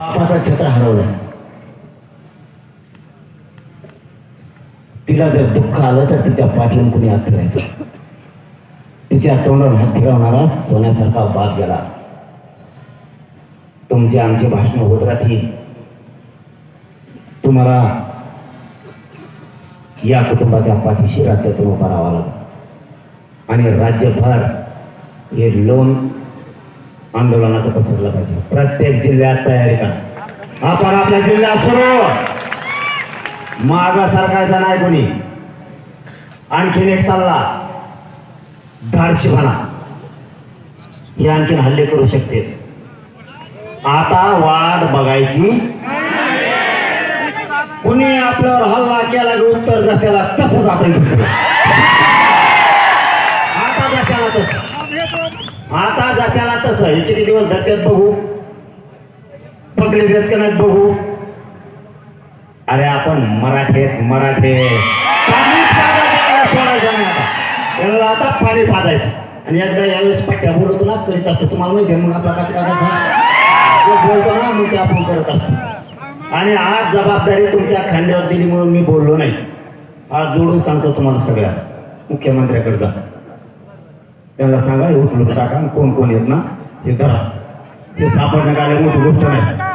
बापाचा छत्र हरवला. तिला जर दुःख आलं तर तिच्या पाठीवर कुणी हात फिरायचा तिच्या तोंडावर हात फिरवणारा सोन्यासारखा बाप गेला. तुमची आमची भाषण होत राहतील. तुम्हाला या कुटुंबाच्या पाठीशी राज्यातून उभा राहावा आणि राज्यभर हे लोन आंदोलनाचं पसरलं पाहिजे. प्रत्येक जिल्ह्यात तयारी करा. आपण आपल्या जिल्ह्यात सर्व मागा सरकारचा नाही कोणी. आणखीन एक सल्ला. धाडशीपणा. हे आणखीन हल्ले करू शकते. आता वाट बघायची. कुणी आपल्यावर हल्ला केला की उत्तर जशाला तसंच आपण घेतो. आता जशाला तसं आता जशाला हे किती दिवस धक्क्यात बघू? पकडे देत का नाहीत बघू? अरे आपण मराठी. मराठे सोडायचं आता. पाणी साधायचं. आणि एकदा यावेळेस पट्ट्या बोलतो ना करीत असतो. तुम्हाला माहिती आहे मग आपला काय बोलतो ना मग ते आपण करत असतो. आणि आज जबाबदारी तुमच्या खांद्यावर दिली म्हणून मी बोललो नाही. आज जोडून सांगतो तुम्हाला सगळ्या. मुख्यमंत्र्याकडे जा. त्यांना सांगा हे उचलून टाका. कोण कोण येत ना? हे धरा हे सापडण्यात मोठी गोष्ट नाही.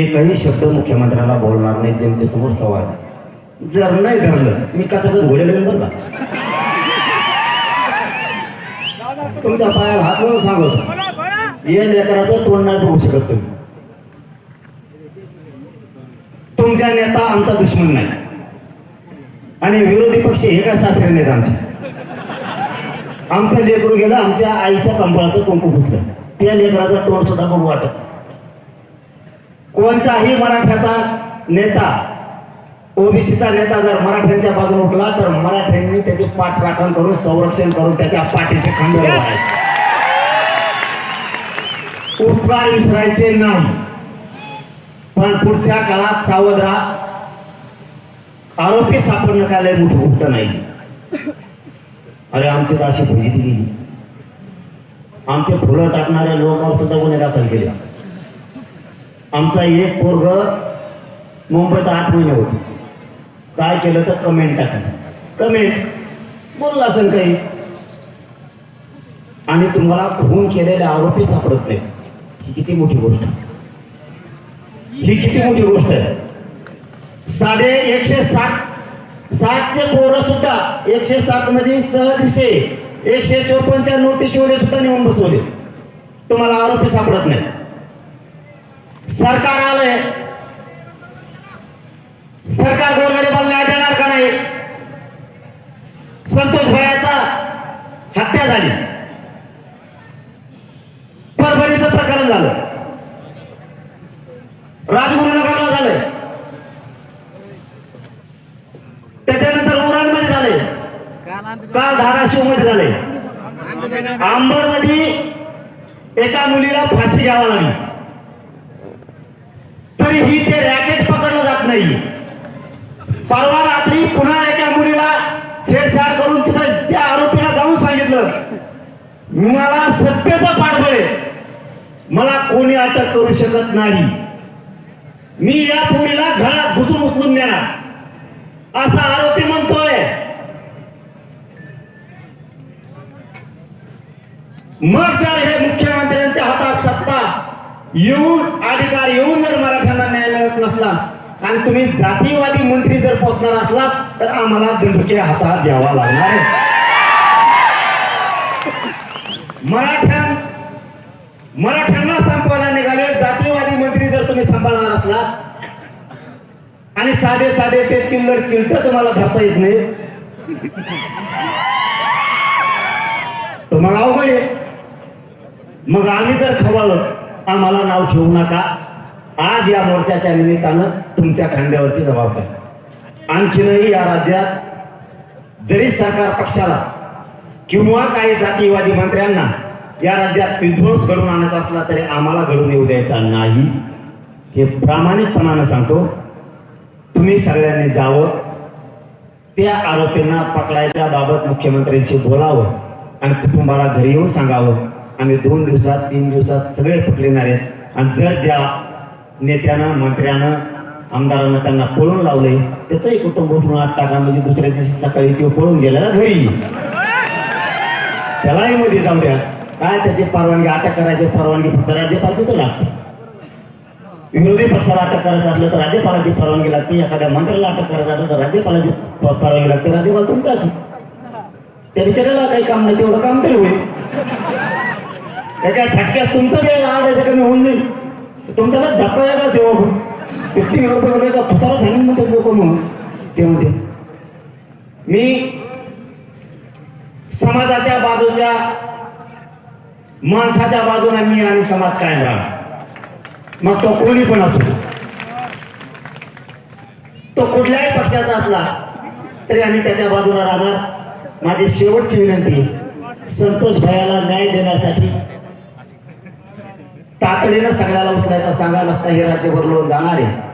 एकही शब्द मुख्यमंत्र्याला बोलणार नाही जनतेसमोर सवाल. जर नाही धरलं मी कसं घोडे बरं का? तुमच्या पायाला हात लावून सांगतो या लेकराचं तोंड नाही बघू शकत तुम्ही. तुमचा नेता आमचा दुश्मन नाही. आणि विरोधी पक्ष हे काय सासरे नाहीत आमचे. आमचं लेकरू गेलं आमच्या आईच्या कंपळाचं कुंकू पुसलं. त्या लेकराचं तोंड सुद्धा बघू वाटत. कोणताही मराठ्याचा नेता ओबीसीचा नेता जर मराठ्यांच्या बाजूने उठला तर मराठ्यांनी त्याचे पाठराखण करून संरक्षण करून त्याच्या पाठीचे वाढायचे उपकार विसरायचे नाही. पण पुढच्या काळात सावध राहा आरोपी सापडणं काय मोठं गोष्ट नाही. अरे आमची तर अशी फजिती आमचे फुलं टाकणाऱ्या लोकांवर सुद्धा गुन्हे दाखल केले. आमचा एक पोरग मुंबईत आठ महिने होते. काय केलं तर कमेंट टाकलं. कमेंट बोलला असेल काही. आणि तुम्हाला खून केलेले आरोपी सापडत नाही ही किती मोठी गोष्ट. ही किती मोठी गोष्ट आहे. साडे एकशे साठ सातचे पोरं सुद्धा एकशे सात मध्ये सहज विषय. एकशे चोपन्नच्या नोटीशीवर सुद्धा नेऊन बसवले. तुम्हाला आरोपी सापडत नाही. सरकार आलंय. सरकार गोरगरीबाला न्याय देणार का नाही? संतोष भयाचा हत्या झाली. परभणीचं प्रकरण झालं. राजगुरुनगरला काल धाराशिव झाले. एका मुलीला फाशी घ्यावा लागली. तरीही ते रॅकेट पकडलं जात नाही. परवा रात्री पुन्हा एका मुलीला छेडछाड करून तिथं त्या आरोपीला जाऊन सांगितलं. मला सत्तेचं पाठबळे मला कोणी अटक करू शकत नाही. मी या पोरीला घरात घुसून उचलून देणार असा आरोपी म्हणतोय. मग जर हे मुख्यमंत्र्यांच्या हातात सत्ता. येऊन अधिकार येऊन जर मराठ्यांना न्याय मिळत नसला आणि तुम्ही जातीवादी मंत्री जर पोचणार असला तर आम्हाला दंडुके हातात द्यावा लागणार मराठ्यां मराठ्यांना संपवायला निघाले जातीवादी मंत्री जर तुम्ही सांभाळणार असला आणि साधे साधे ते चिल्लर चिलट तुम्हाला धरता येत नाही. तुम्हाला मग आम्ही जर खवळलं आम्हाला नाव ठेवू नका. आज या मोर्चाच्या निमित्तानं तुमच्या खांद्यावरती जबाबदारी आणखीनही या राज्यात जरी सरकार पक्षाला किंवा काही जातीवादी मंत्र्यांना या राज्यात विध्वंस घडून आणायचा असला तरी आम्हाला घडून येऊ द्यायचा नाही. हे प्रामाणिकपणानं सांगतो. तुम्ही सगळ्यांनी जावं. त्या आरोपींना पकडायच्या बाबत मुख्यमंत्र्यांशी बोलावं आणि कुटुंबाला घरी येऊन सांगावं. आम्ही दोन दिवसात तीन दिवसात सगळे पकडणार आहेत. आणि जर ज्या नेत्यानं मंत्र्यानं आमदारानं त्यांना पळून लावले त्याचंही कुटुंब उठून आठ टाका म्हणजे दुसऱ्या दिवशी सकाळी तो पळून गेला घरी. त्यालाही मध्ये जाऊ द्या. काय त्याची परवानगी? अटक करायची परवानगी फक्त राज्यपालची तर लागते. विरोधी पक्षाला अटक करायचं असलं तर राज्यपालाची परवानगी लागते. एखाद्या मंत्र्याला अटक करायचं असलं तर राज्यपालाची परवानगी लागते. राज्यपाल तुमचाच त्या बिचाराला काही काम नाही तेवढं काम तरी होईल. त्याच्या झटक्यात तुमचं जे आडायचं कमी होऊन जाईल. तुमच्याला ना झटका सेवा फिफ्टी रुपये तुतारा झाली म्हणते लोक म्हणून. ते म्हणते मी समाजाच्या बाजूच्या माणसाच्या बाजूने मी आणि समाज कायम राहणार. मग तो कोणी पण असो तो कुठल्याही पक्षाचा असला तरी आम्ही त्याच्या बाजूला राहणार. माझी शेवटची विनंती संतोष भयाला न्याय देण्यासाठी तातडीनं सगळ्याला उचलायचा सांगा नसता हे राज्यभर लोक जाणार आहे.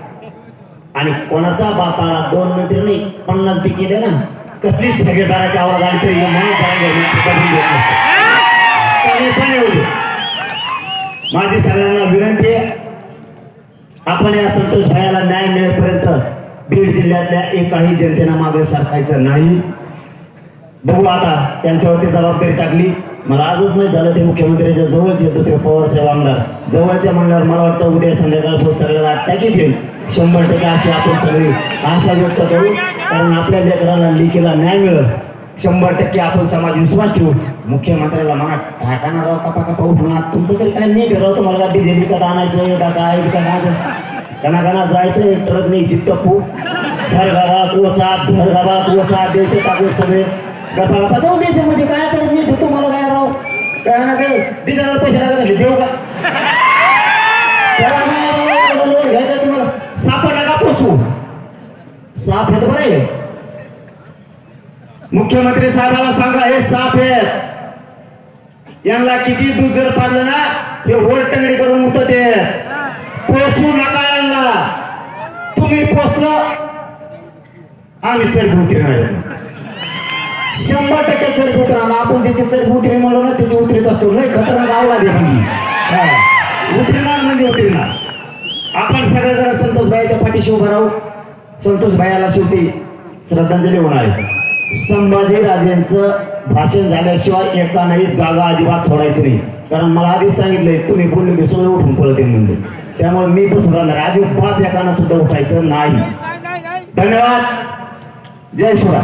आणि कोणाचा बापाला दोन मंत्री नाही पन्नास बी दे ना कसलीच ठेकेदाराच्या आवाज आली तरी म्हणून माझी सगळ्यांना विनंती आहे आपण या संतोष भायाला न्याय मिळेपर्यंत बीड जिल्ह्यातल्या एकाही जनतेनं मागे सरकायचं नाही. बघू आता त्यांच्यावरती जबाबदारी टाकली. मला आजच नाही झालं ते मुख्यमंत्र्याच्या जवळचे दुसरे पवार साहेब आमदार. जवळच्या म्हणल्यावर मला वाटतं उद्या संध्याकाळ सगळ्याला टाकी देईल शंभर टक्के अशी आपण सगळी आशा व्यक्त करू. कारण आपल्या लेकराला लिखेला न्याय मिळत शंभर टक्के आपण समाज विश्वास ठेवू. मुख्यमंत्र्याला म्हणा टाकाना राव कपा कपा उठून तुमचं तरी काय नाही ठरवतं मला? डिझेल विकत आणायचं का काय विकत आणायचं? कणाकणा जायचं ट्रक नाही चित्तपू घर घरात कोचा घर घरात कोचा द्यायचे टाकू सगळे. गप्पा गप्पा जाऊ द्यायचे म्हणजे काय तर मी देतो मला काय राव? काय ना काय डिझेलवर पैसे लागत देऊ का? लोन घ्यायचं तुम्हाला. साप नका पोचू साप आहेत बरं. आहे मुख्यमंत्री साहेबाला सांगा हे साप आहेत. यांना किती दूध जर पाडलं ना हे वरटंगडी करून उठत ते पोचू नका यांना. तुम्ही पोचलं आम्ही सर भूती राहिले शंभर टक्के चरबूत राहणार आपण ज्याची चरबुती म्हणलो ना त्याची उतरीत असतो. लय खतरनाक आवला दे म्हणजे. उतरणार म्हणजे उतरणार आपण सगळे जण संतोष भाईच्या पाठीशी उभं राहू. संतोष भाईला शेवटी श्रद्धांजली होणार आहे. संभाजी राजेंचं भाषण झाल्याशिवाय एकानंही जागा अजिबात सोडायची नाही. कारण मला आधीच सांगितलंय तुम्ही बोलले की सगळे उठून पळत म्हणजे त्यामुळे मी बसून राहणार अजिबात एकानं सुद्धा उठायचं नाही. धन्यवाद. जय शिवराय.